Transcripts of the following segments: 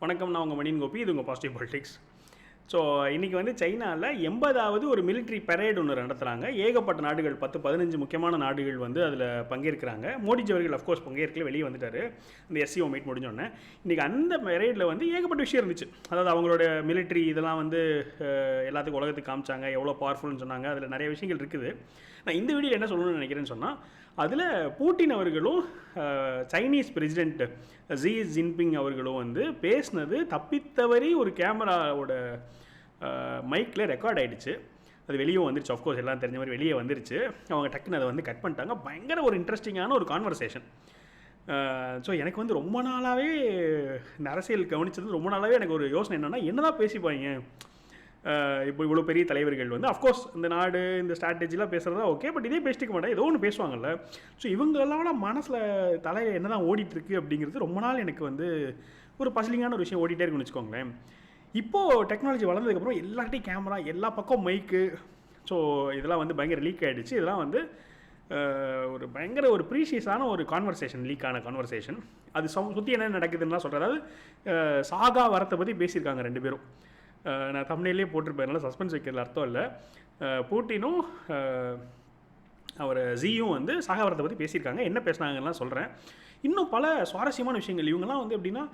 வணக்கம் நான் உங்கள் மணியன் கோபி இது உங்கள் பாசிட்டிவ் பாலிடிக்ஸ் ஸோ இன்றைக்கி வந்து சைனாவில் எண்பதாவது ஒரு மிலிட்ரி பெரேட் ஒன்று நடத்துகிறாங்க ஏகப்பட்ட நாடுகள் பத்து பதினஞ்சு முக்கியமான நாடுகள் வந்து அதில் பங்கேற்கிறாங்க. மோடிஜி அவர்கள் அஃப்கோர்ஸ் பங்கேற்கல வெளியே வந்துட்டார். இந்த எஸ்சிஓ மீட் முடிஞ்சோடனே. இன்றைக்கி அந்த பரேடில் வந்து ஏகப்பட்ட விஷயம் இருந்துச்சு. அதாவது அவங்களோட மிலிட்ரி இதெல்லாம் வந்து எல்லாத்துக்கும் உலகத்துக்கு காமிச்சாங்க. எவ்வளோ பவர்ஃபுல்னு சொன்னாங்க. அதில் நிறைய விஷயங்கள் இருக்குது. நான் இந்த வீடியோ என்ன சொல்லணும்னு நினைக்கிறேன்னு சொன்னால் அதில் பூட்டின் அவர்களும் சைனீஸ் பிரசிடென்ட் ஜி ஜின்பிங் அவர்களும் வந்து பேசினது தப்பித்தவரி ஒரு கேமராவோட மைக்கில் ரெக்கார்ட் ஆகிடுச்சு அது வெளியும் வந்துருச்சு. ஆஃப்கோர்ஸ் எல்லாம் தெரிஞ்ச மாதிரி வெளியே வந்துருச்சு. அவங்க டக்குன்னு அதை வந்து கட் பண்ணிட்டாங்க. பயங்கர ஒரு இன்ட்ரெஸ்டிங்கான ஒரு கான்வர்சேஷன் ஸோ எனக்கு வந்து ரொம்ப நாளாகவே இந்த அரசியல் கவனிச்சது ரொம்ப நாளாகவே எனக்கு ஒரு யோசனை என்னென்னா என்னதான் பேசிப்பாங்க? இப்போ இவ்வளோ பெரிய தலைவர்கள் வந்து அஃப்கோர்ஸ் இந்த நாடு இந்த ஸ்ட்ராட்டஜிலாம் பேசுகிறதா ஓகே பட் இதே பேசிட்டு மாட்டேன். ஏதோ ஒன்று பேசுவாங்கல்ல. ஸோ இவங்களெல்லாம் மனசில் தலையில் என்ன தான் ஓடிட்டுருக்கு அப்படிங்கிறது ரொம்ப நாள் எனக்கு வந்து ஒரு பசிலிங்கான ஒரு விஷயம் ஓடிட்டே இருக்குன்னு வச்சுக்கோங்களேன். இப்போது டெக்னாலஜி வளர்ந்ததுக்கப்புறம் எல்லார்ட்டையும் கேமரா எல்லா பக்கம் மைக்கு ஸோ இதெல்லாம் வந்து பயங்கர லீக் ஆகிடுச்சு இதெல்லாம் வந்து ஒரு பயங்கர ஒரு ப்ரீஷியஸான ஒரு கான்வர்சேஷன் லீக்கான கான்வர்சேஷன் அது சு சுற்றி என்ன நடக்குதுன்னா சொல்கிறேன் அதாவது சாகா வரத்தை பற்றி பேசியிருக்காங்க ரெண்டு பேரும். நான் தமிழ்லேயே போட்டிருப்பேன். அதனால் சஸ்பென்ஸ் வைக்கிறதுல அர்த்தம் இல்லை. பூட்டினும் அவர் ஜியும் வந்து சாகாவரத்தை பற்றி பேசியிருக்காங்க. என்ன பேசுனாங்கலாம் சொல்கிறேன் இன்னும் பல சுவாரஸ்யமான விஷயங்கள். இவங்கெல்லாம் வந்து எப்படின்னா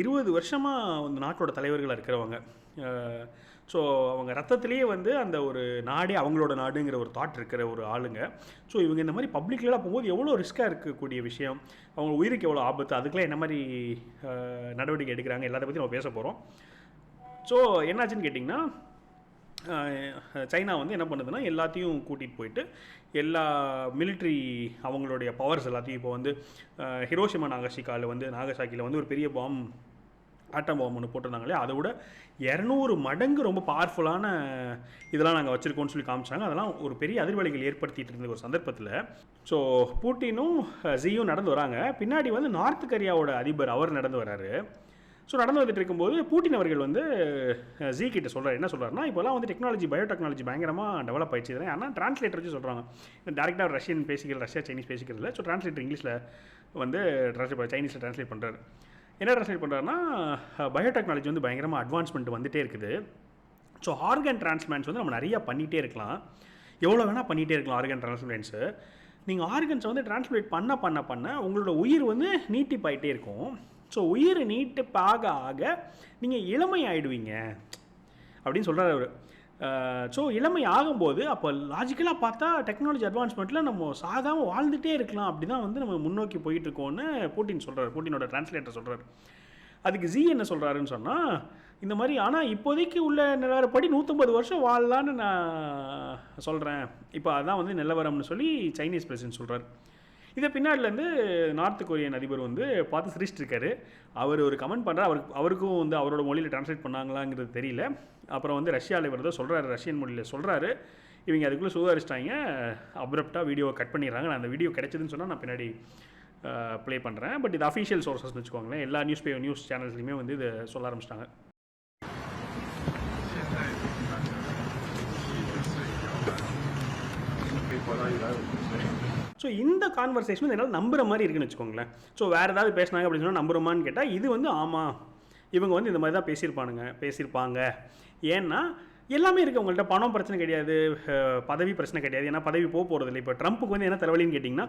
இருபது வருஷமாக அந்த நாட்டோட தலைவர்களாக இருக்கிறவங்க. ஸோ அவங்க ரத்தத்திலேயே வந்து அந்த ஒரு நாடே அவங்களோட நாடுங்கிற ஒரு தாட் இருக்கிற ஒரு ஆளுங்க. ஸோ இவங்க இந்த மாதிரி பப்ளிக்லாம் போகும்போது எவ்வளோ ரிஸ்க்காக இருக்கக்கூடிய விஷயம்? அவங்க உயிருக்கு எவ்வளோ ஆபத்து? அதுக்கெல்லாம் என்ன மாதிரி நடவடிக்கை எடுக்கிறாங்க? எல்லாத்த பற்றி நம்ம பேச போகிறோம் ஸோ என்னாச்சுன்னு கேட்டிங்கன்னா சைனா வந்து என்ன பண்ணுதுன்னா எல்லாத்தையும் கூட்டிகிட்டு போயிட்டு எல்லா மிலிட்ரி அவங்களுடைய பவர்ஸ் எல்லாத்தையும் இப்போ வந்து ஹிரோஷிமா நாகசிகாவில் வந்து நாகசாக்கியில் வந்து ஒரு பெரிய பாம் ஆட்டம் பாம் ஒன்று போட்டிருந்தாங்களே அதை விட இரநூறு மடங்கு ரொம்ப பவர்ஃபுல்லான இதெல்லாம் நாங்கள் வச்சுருக்கோம்னு சொல்லி காமிச்சாங்க. அதெல்லாம் ஒரு பெரிய அதிர்வலைகள் ஏற்படுத்திட்டு இருந்த ஒரு சந்தர்ப்பத்தில். ஸோ பூட்டினும் ஜியும் நடந்து வராங்க. பின்னாடி வந்து நார்த் கொரியாவோட அதிபர் அவர் நடந்து வராரு. ஸோ நடந்து வந்துட்டு இருக்கும்போது பூட்டின் அவர்கள் வந்து ஜி கிட்ட சொல்கிறார் என்ன சொல்கிறாருன்னா இப்போலாம் வந்து டெக்னாலஜி பயோடெக்னாலஜி பயங்கரமாக டெவலப் ஆயிடுச்சு. இதெல்லாம் ஆனால் டிரான்ஸ்லேட்டர் வச்சு சொல்கிறாங்க டேரெக்டாக ரஷ்யன் பேசிக்கிற ரஷ்யா சைனீஸ் பேசிக்கிறதுல. ஸோ டிரான்ஸ்லேட்டர் இங்கிலீஷில் வந்து ட்ரான்ஸ்லேட் சைனீஸில் ட்ரான்ஸ்லேட் பண்ணுறாரு என்ன ட்ரான்ஸ்லேட் பண்ணுறாருன்னா பயோடெக்னாலஜி வந்து பயங்கரமாக அட்வான்ஸ்மெண்ட் வந்துட்டே இருக்குது. ஸோ ஆர்கன் டிரான்ஸ்பிளான்ஸ் வந்து நம்ம நிறையா பண்ணிகிட்டே இருக்கலாம். எவ்வளோ வேணால் பண்ணிகிட்டே இருக்கலாம் ஆர்கன் டிரான்ஸ்பிளான்ஸு நீங்கள் ஆர்கன்ஸை வந்து டிரான்ஸ்பிளேட் பண்ண பண்ண பண்ண உங்களோட உயிர் வந்து நீட்டிப்பாயிட்டே இருக்கும். ஸோ உயிர் நீட்டிப்பாக ஆக நீங்கள் இளமை ஆயிடுவீங்க அப்படின்னு சொல்கிறார் அவர். ஸோ இளமை ஆகும்போது அப்போ லாஜிக்கலாக பார்த்தா டெக்னாலஜி அட்வான்ஸ்மெண்ட்டில் நம்ம சாதாமல் வாழ்ந்துட்டே இருக்கலாம். அப்படி தான் வந்து நம்ம முன்னோக்கி போயிட்டுருக்கோன்னு பூட்டின் சொல்கிறார் பூட்டினோட டிரான்ஸ்லேட்டர் சொல்கிறார் அதுக்கு ஜி என்ன சொல்கிறாருன்னு சொன்னால் இந்த மாதிரி ஆனால் இப்போதைக்கு உள்ள நிலவரப்படி நூற்றம்பது வருஷம் வாழலான்னு நான் சொல்கிறேன் இப்போ அதான் வந்து நிலவரம்னு சொல்லி சைனீஸ் பிரசிடென்ட் சொல்கிறார் இதை பின்னாடிலேருந்து நார்த் கொரியன் அதிபர் வந்து பார்த்து சிரிச்சிட்ருக்காரு. அவர் ஒரு கமெண்ட் பண்ணுறாரு அவருக்கு அவருக்கும் வந்து அவரோட மொழியில் டிரான்ஸ்லேட் பண்ணாங்களாங்கிறது தெரியல. அப்புறம் வந்து ரஷ்யாவில் இவர் தான் சொல்கிறாரு ரஷ்யன் மொழியில் சொல்கிறாரு இவங்க அதுக்குள்ளே சுதாரிச்சிட்டாங்க. அப்ரப்டாக வீடியோவை கட் பண்ணிடுறாங்க. நான் அந்த வீடியோ கிடைச்சதுன்னு சொன்னால் நான் பின்னாடி ப்ளே பண்ணுறேன் பட் இது அஃபிஷியல் சோர்ஸஸ்னு வச்சுக்கோங்களேன். எல்லா நியூஸ் பே நியூஸ் சேனல்ஸ்லையுமே வந்து இதை சொல்ல ஆரம்பிச்சிட்டாங்க. ஸோ இந்த கான்வர்சேஷன் என்னால் நம்புகிற மாதிரி இருக்குன்னு வச்சுக்கோங்களேன். ஸோ வேறு ஏதாவது பேசினாங்க அப்படின்னு சொன்னால் நம்புகிறோமான்னு கேட்டால் இது வந்து ஆமாம் இவங்க வந்து இந்த மாதிரி தான் பேசியிருப்பானுங்க பேசியிருப்பாங்க. ஏன்னா எல்லாமே இருக்குது உங்கள்கிட்ட பணம் பிரச்சனை கிடையாது பதவி பிரச்சனை கிடையாது. ஏன்னா பதவி போக போகிறது இல்லை. இப்போ ட்ரம்ப்புக்கு வந்து என்ன தலைவலின்னு கேட்டிங்கன்னா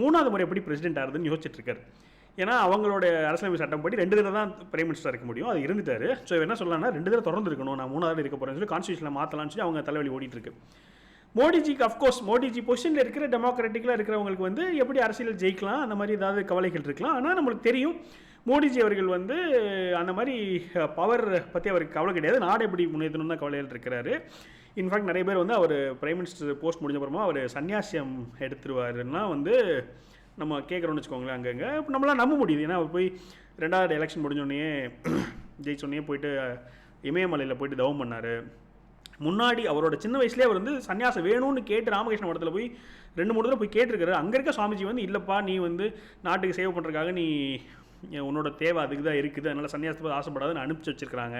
மூணாவது முறை எப்படி பிரசிடென்ட் ஆகுதுன்னு யோசிச்சுட்ருக்காரு ஏன்னா அவங்களோட அரசியலமைப்பு சட்டப்படி ரெண்டு தடவை தான் பிரைம் மினிஸ்டராக இருக்க முடியும். அது இருந்துட்டாரு. ஸோ என்ன சொல்லலாம்னா ரெண்டு தடவை தொடர்ந்து இருக்கணும். நான் மூணாவது இருக்க போகிறேன்னு சொல்லி கான்ஸ்டியூஷனில் மாற்றலாம்னு சொல்லி அவங்க தலைவலி ஓடிட்டுருக்கு மோடிஜிக்கு அஃப்கோர்ஸ் மோடிஜி பொசிஷனில் இருக்கிற டெமோக்ராட்டிக்கில் இருக்கிறவங்களுக்கு வந்து எப்படி அரசியல் ஜெயிக்கலாம்? அந்த மாதிரி ஏதாவது கவலைகள் இருக்கலாம். ஆனால் நம்மளுக்கு தெரியும் மோடிஜி அவர்கள் வந்து அந்த மாதிரி பவர் பற்றி அவருக்கு கவலை கிடையாது. நாடு எப்படி முன்னேற்றணும் தான் கவலையில் இருக்கிறாரு. இன்ஃபேக்ட் நிறைய பேர் வந்து அவர் பிரைம் மினிஸ்டர் போஸ்ட் முடிஞ்ச அப்புறமா அவர் சன்னியாசியம் எடுத்துருவாருன்னா வந்து நம்ம கேட்குறோம்னு வச்சுக்கோங்களேன் அங்கங்கே. இப்போ நம்மளாம் நம்ப முடியுது. ஏன்னா அவர் போய் ரெண்டாவது எலெக்ஷன் முடிஞ்சோடனே ஜெயிச்சோடனே போயிட்டு இமயமலையில் போயிட்டு தவம் பண்ணார். முன்னாடி அவரோட சின்ன வயசுலேயே அவர் வந்து சன்னியாசம் வேணும்னு கேட்டு ராமகிருஷ்ண மடத்தில் போய் ரெண்டு மூணு தடவை போய் கேட்டிருக்காரு. அங்கே இருக்க சுவாமிஜி வந்து இல்லைப்பா நீ வந்து நாட்டுக்கு சேவை பண்ணுறதுக்காக நீ உன்னோட தேவை அதுக்கு தான் இருக்குது. அதனால் சன்னியாசத்தை ஆசைப்படாதுன்னு அனுப்பிச்சு வச்சுருக்காங்க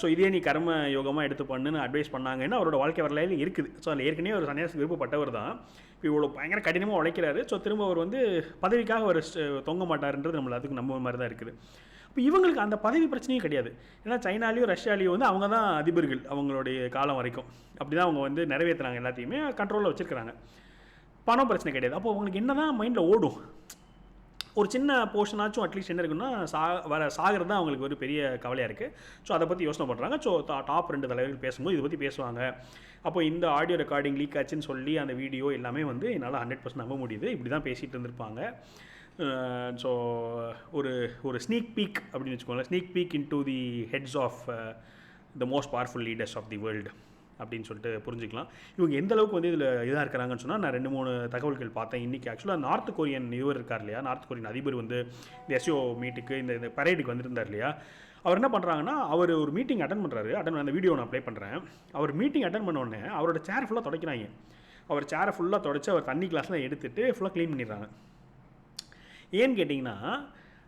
ஸோ இதே நீ கர்ம யோகமாக எடுத்து பண்ணுன்னு அட்வைஸ் பண்ணாங்கன்னு அவரோட வாழ்க்கை வரலாறு இருக்குது. ஸோ அதில் ஏற்கனவே ஒரு சன்னியாசி விருப்பப்பட்டவர் தான். இப்போ இவ்வளோ பயங்கர கடினமாக உழைக்கிறாரு. ஸோ திரும்ப அவர் வந்து பதவிக்காக அவர் தொங்க மாட்டாருன்றது நம்மள அதுக்கு நம்ம மாதிரி தான் இருக்குது. இப்போ இவங்களுக்கு அந்த பதவி பிரச்சனையும் கிடையாது. ஏன்னா சைனாலேயும் ரஷ்யாலேயும் வந்து அவங்க தான் அதிபர்கள் அவங்களுடைய காலம் வரைக்கும். அப்படி தான் அவங்க வந்து நிறைவேற்றுறாங்க எல்லாத்தையுமே கண்ட்ரோலில் வச்சுருக்கிறாங்க. பணம் பிரச்சனை கிடையாது. அப்போ அவங்களுக்கு என்ன தான் மைண்டில் ஓடும்? ஒரு சின்ன போர்ஷனாச்சும் அட்லீஸ்ட் என்ன இருக்குன்னா சா வர சாகிறது தான் அவங்களுக்கு ஒரு பெரிய கவலையாக இருக்குது ஸோ அதை பற்றி யோசனை பண்ணுறாங்க ஸோ டாப் ரெண்டு தலைவர்கள் பேசும்போது இதை பற்றி பேசுவாங்க. அப்போ இந்த ஆடியோ ரெக்கார்டிங் லீக் ஆச்சுன்னு சொல்லி அந்த வீடியோ எல்லாமே வந்து என்னால் ஹண்ட்ரட் பர்சன்ட் நம்ப முடியுது. இப்படி தான் பேசிகிட்டு இருந்திருப்பாங்க. Uh, ஸோ uh, ஒரு ஒரு ஸ்னீக் பீக் அப்படின்னு வச்சுக்கோங்களேன். Sneak peek into the heads of the most powerful leaders of the world அப்படின்னு சொல்லிட்டு புரிஞ்சுக்கலாம். இவங்க எந்த அளவுக்கு வந்து இதில் இதாக இருக்கிறாங்கன்னு சொன்னால் நான் ரெண்டு மூணு தகவல்கள் பார்த்தேன். இன்றைக்கி ஆக்சுவலாக நார்த் கொரியன் இவர் இருக்கார் இல்லையா? நார்த் கொரியன் அதிபர் வந்து இந்த எஸ்ஓ மீட்டுக்கு இந்த இந்த பரேடுக்கு வந்திருந்தார் இல்லையா? அவர் என்ன பண்ணுறாங்கன்னா அவர் ஒரு மீட்டிங் அட்டன் பண்ணுறாரு அட்டன் அந்த வீடியோ நான் ப்ளே பண்ணுறேன் அவர் மீட்டிங் அட்டன் பண்ண உடனே அவரோட சேர் ஃபுல்லாக துடைக்கிறாங்க. அவர் சேரை ஃபுல்லாக தொடச்சி அவர் தண்ணி கிளாஸ்லாம் எடுத்துட்டு ஃபுல்லாக க்ளீன் பண்ணிடுறாங்க. ஏன்னு கேட்டிங்கன்னா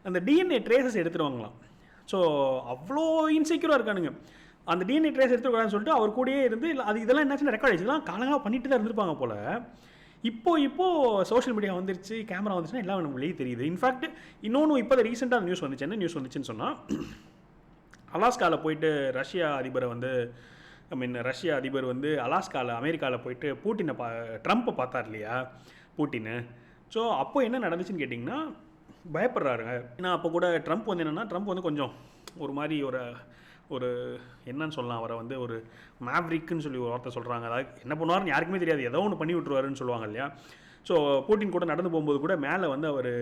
அந்த டிஎன்ஏ ட்ரேசஸ் எடுத்துருவாங்களாம். ஸோ அவ்வளோ இன்செக்யூராக இருக்கானுங்க. அந்த டிஎன்ஏ ட்ரேஸ் எடுத்துக்கூடாதுன்னு சொல்லிட்டு அவர் கூடயே இருந்து இல்லை அது இதெல்லாம் என்னாச்சுன்னா ரெக்கார்ட் இதெல்லாம் காலங்காக பண்ணிட்டு தான் இருந்திருப்பாங்க போல். இப்போ இப்போ சோஷியல் மீடியா வந்துருச்சு கேமரா வந்துச்சுன்னா எல்லாம் நமக்கு வெளியே தெரியுது. இன்ஃபேக்ட் இன்னொன்று இப்போ ரீசெண்டாக நியூஸ் வந்துச்சு. என்ன நியூஸ் வந்துச்சுன்னு சொன்னால் அலாஸ்காவில் போயிட்டு ரஷ்யா அதிபரை வந்து ஐ மீன் ரஷ்யா அதிபர் வந்து அலாஸ்காவில் அமெரிக்காவில் போயிட்டு பூட்டினை பா ட்ரம்ப்பை பார்த்தார் இல்லையா? பூட்டின்னு. ஸோ அப்போ என்ன நடந்துச்சுன்னு கேட்டிங்கன்னா பயப்படுறாருங்க. ஏன்னா அப்போ கூட ட்ரம்ப் வந்து என்னென்னா ட்ரம்ப் வந்து கொஞ்சம் ஒரு மாதிரி ஒரு ஒரு என்னன்னு சொல்லலாம் அவரை வந்து ஒரு மேவ்ரிக்குன்னு சொல்லி ஒரு வார்த்தை சொல்கிறாங்க அதாவது என்ன பண்ணுவாருன்னு யாருக்குமே தெரியாது. ஏதோ ஒன்று பண்ணி விட்ருவாருன்னு சொல்லுவாங்க இல்லையா? ஸோ பூட்டின் கூட நடந்து போகும்போது கூட மேலே வந்து அவர்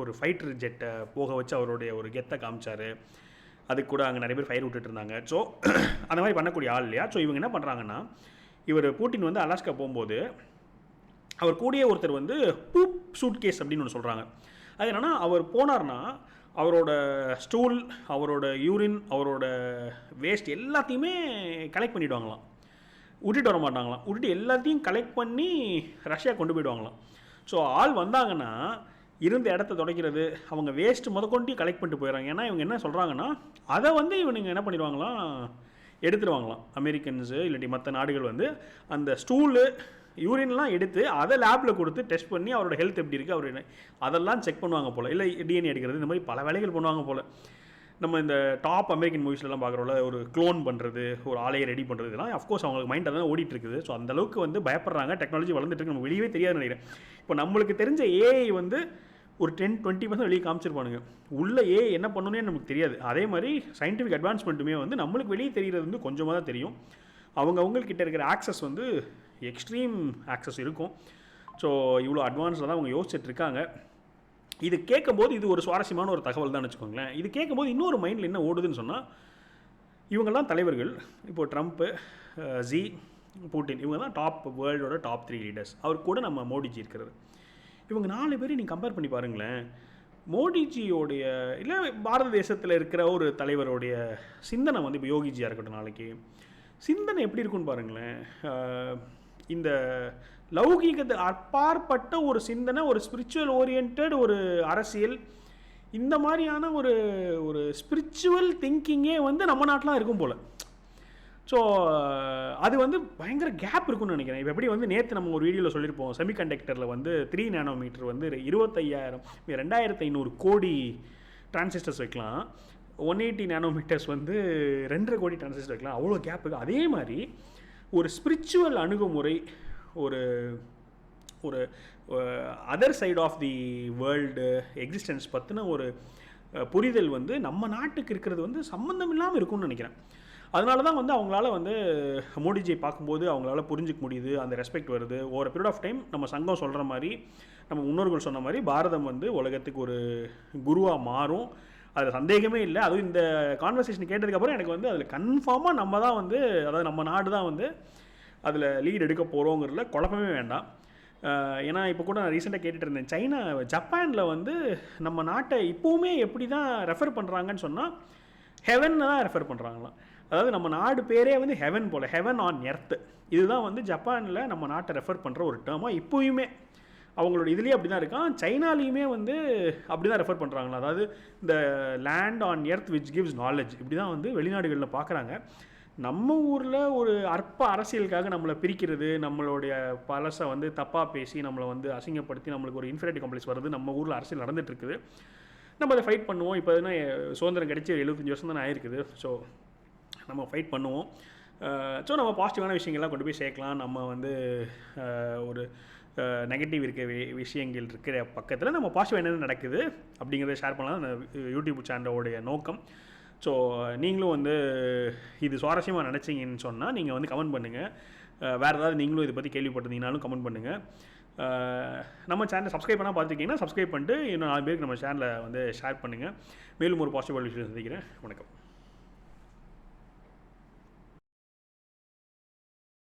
ஒரு ஃபைட்டர் ஜெட்டை போக வச்சு அவருடைய ஒரு கெத்தை காமிச்சார். அதுக்கு கூட அங்கே நிறைய பேர் ஃபயர் விட்டுட்டு இருந்தாங்க. ஸோ அந்த மாதிரி பண்ணக்கூடிய ஆள் இல்லையா? ஸோ இவங்க என்ன பண்ணுறாங்கன்னா இவர் பூட்டின் வந்து அலாஸ்கா போகும்போது அவர் கூடிய ஒருத்தர் வந்து பூப் சூட் கேஸ் அப்படின்னு ஒன்று சொல்கிறாங்க அது என்னென்னா அவர் போனார்னா அவரோட ஸ்டூல் அவரோட யூரின் அவரோட வேஸ்ட் எல்லாத்தையுமே கலெக்ட் பண்ணிவிடுவாங்களாம் விட்டுட்டு வர மாட்டாங்களாம் விட்டுட்டு எல்லாத்தையும் கலெக்ட் பண்ணி ரஷ்யா கொண்டு போயிடுவாங்களாம். ஸோ ஆள் வந்தாங்கன்னா இருந்த இடத்த துடைக்கிறது அவங்க வேஸ்ட் முதற்கொண்டு கலெக்ட் பண்ணிட்டு போயிடறாங்க. ஏன்னா இவங்க என்ன சொல்கிறாங்கன்னா அதை வந்து இவனுங்க என்ன பண்ணிடுவாங்களாம்? எடுத்துருவாங்களாம். அமெரிக்கன்ஸு இல்லாட்டி மற்ற நாடுகள் வந்து அந்த ஸ்டூலு யூரின்லாம் எடுத்து அதை லேபில் கொடுத்து டெஸ்ட் பண்ணி அவரோட ஹெல்த் எப்படி இருக்குது அவர் அதெல்லாம் செக் பண்ணுவாங்க போல். இல்லை டிஎன்ஏ எடுக்கிறது இந்த மாதிரி பல வேலைகள் பண்ணுவாங்க போல். நம்ம இந்த டாப் அமெரிக்கன் மூவிஸ்லாம் பார்க்குறோம்ல ஒரு க்ளோன் பண்ணுறது ஒரு ஆலையை ரெடி பண்ணுறது இதெல்லாம் அஃப்கோர்ஸ் அவங்களுக்கு மைண்ட் அதான் ஓடிட்டு இருக்குது. ஸோ அந்தளவுக்கு வந்து பயப்படுறாங்க டெக்னாலஜி வளர்ந்துட்டு நம்ம வெளியே தெரியாதுன்னு நினைக்கிறேன். இப்போ நம்மளுக்கு தெரிஞ்ச ஏஐ வந்து ஒரு டென் டுவெண்ட்டி பர்சன்ட் வெளியே காமிச்சிருப்பானுங்க. உள்ள ஏ என்ன பண்ணணும்னே நமக்கு தெரியாது. அதே மாதிரி சயின்டிஃபிக் அட்வான்ஸ்மெண்ட்டுமே வந்து நம்மளுக்கு வெளியே தெரிகிறது வந்து கொஞ்சமாக தான் தெரியும். அவங்க அவங்கக்கிட்ட இருக்கிற ஆக்சஸ் வந்து எக்ஸ்ட்ரீம் ஆக்சஸ் இருக்கும். ஸோ இவ்வளோ அட்வான்ஸாக தான் அவங்க யோசிச்சுட்டு இருக்காங்க இது கேட்கும்போது இது ஒரு சுவாரஸ்யமான ஒரு தகவல் தான் வச்சுக்கோங்களேன். இது கேட்கும்போது இன்னொரு மைண்டில் என்ன ஓடுதுன்னு சொன்னால் இவங்கெல்லாம் தலைவர்கள் இப்போது ட்ரம்ப்பு ஜி பூட்டின் இவங்க தான் டாப் வேர்ல்டோட டாப் த்ரீ லீடர்ஸ் அவர் கூட நம்ம மோடிஜி இருக்கிறது. இவங்க நாலு பேரும் நீங்கள் கம்பேர் பண்ணி பாருங்களேன். மோடிஜியோடைய இல்லை பாரத தேசத்தில் இருக்கிற ஒரு தலைவருடைய சிந்தனை வந்து இப்போ யோகிஜியாக இருக்கட்டும் நாளைக்கு. சிந்தனை எப்படி இருக்குன்னு பாருங்களேன். இந்த லௌகீகத்து அப்பாற்பட்ட ஒரு சிந்தனை ஒரு ஸ்பிரிச்சுவல் ஓரியன்ட் ஒரு அரசியல் இந்த மாதிரியான ஒரு ஒரு ஸ்பிரிச்சுவல் திங்கிங்கே வந்து நம்ம நாட்டிலாம் இருக்கும் போல். ஸோ அது வந்து பயங்கர கேப் இருக்கும்னு நினைக்கிறேன். இப்போ எப்படி வந்து நேற்று நம்ம ஒரு வீடியோவில் சொல்லியிருப்போம். செமிகண்டக்டரில் வந்து த்ரீ நானோமீட்டர் வந்து இருபத்தையாயிரம் ரெண்டாயிரத்து ஐநூறு கோடி டிரான்சிஸ்டர்ஸ் வைக்கலாம். ஒன் எயிட்டி நானோமீட்டர்ஸ் வந்து ரெண்டரை கோடி டிரான்சிஸ்டர் வைக்கலாம். அவ்வளோ கேப் இருக்குது அதே மாதிரி ஒரு ஸ்பிரிச்சுவல் அணுகுமுறை ஒரு ஒரு other side of the world existence பற்றின ஒரு புரிதல் வந்து நம்ம நாட்டுக்கு இருக்கிறது வந்து சம்மந்தம் இல்லாமல் இருக்கும்னு நினைக்கிறேன். அதனால தான் வந்து அவங்களால வந்து மோடிஜியை பார்க்கும்போது அவங்களால புரிஞ்சிக்க முடியுது அந்த ரெஸ்பெக்ட் வருது. ஒரு பீரியட் ஆஃப் டைம் நம்ம சங்கம் சொல்கிற மாதிரி நம்ம முன்னோர்கள் சொன்ன மாதிரி பாரதம் வந்து உலகத்துக்கு ஒரு குருவாக மாறும். அதில் சந்தேகமே இல்லை. அதுவும் இந்த கான்வர்சேஷன் கேட்டதுக்கப்புறம் எனக்கு வந்து அதில் கன்ஃபார்மாக நம்ம தான் வந்து அதாவது நம்ம நாடு தான் வந்து அதில் லீட் எடுக்க போகிறோங்கிறதுல குழப்பமே வேண்டாம். ஏன்னா இப்போ கூட நான் ரீசெண்டாக கேட்டுட்டு இருந்தேன். சைனா ஜப்பானில் வந்து நம்ம நாட்டை இப்போவுமே எப்படி தான் ரெஃபர் பண்ணுறாங்கன்னு சொன்னால் ஹெவன் தான் ரெஃபர் பண்ணுறாங்களாம் அதாவது நம்ம நாடு பேரே வந்து ஹெவன் போல் ஹெவன் ஆன் எர்த்து இதுதான் வந்து ஜப்பானில் நம்ம நாட்டை ரெஃபர் பண்ணுற ஒரு டேர்மாக இப்போயுமே. அவங்களோட இதுலேயே அப்படி தான் இருக்கான் சைனாலேயுமே வந்து அப்படி தான் ரெஃபர் பண்ணுறாங்களா அதாவது இந்த land on earth which gives knowledge இப்படி தான் வந்து வெளிநாடுகளில் பார்க்குறாங்க நம்ம ஊரில் ஒரு அற்ப அரசியலுக்காக நம்மளை பிரிக்கிறது நம்மளுடைய பழசை வந்து தப்பாக பேசி நம்மளை வந்து அசிங்கப்படுத்தி நம்மளுக்கு ஒரு இன்ஃபினிட்டி காம்ப்ளெக்ஸ் வருது நம்ம ஊரில் அரசியல் நடந்துட்டு இருக்குது. நம்ம அதை ஃபைட் பண்ணுவோம். இப்போ எதுனா சுதந்திரம் கிடைச்சி எழுபத்தஞ்சி எழுபத்தஞ்சு வருஷம் தானே ஆயிருக்குது. ஸோ நம்ம ஃபைட் பண்ணுவோம். ஸோ நம்ம பாசிட்டிவான விஷயங்கள்லாம் கொண்டு போய் சேர்க்கலாம். நம்ம வந்து ஒரு நெகட்டிவ் இருக்க வி- விஷயங்கள் இருக்கிற பக்கத்தில் நம்ம பாசிட்டிவ் என்னென்ன நடக்குது அப்படிங்கிறத ஷேர் பண்ணலாம். அந்த யூடியூப் சேனலோடைய நோக்கம். ஸோ நீங்களும் வந்து இது சுவாரஸ்யமாக நினச்சிங்கன்னு சொன்னால் நீங்கள் வந்து கமெண்ட் பண்ணுங்கள் வேறு ஏதாவது நீங்களும் இதை பற்றி கேள்விப்பட்டிருந்தீங்கனாலும் கமெண்ட் பண்ணுங்கள் நம்ம சேனலை சப்ஸ்கிரைப் பண்ணால் பார்த்துருக்கீங்கன்னா சப்ஸ்கிரைப் பண்ணிட்டு இன்னும் நாலு பேருக்கு நம்ம சேனலை வந்து ஷேர் பண்ணுங்கள் மேலும் ஒரு பாசிட்டிவ் விஷயம் சந்திக்கிறேன். வணக்கம்.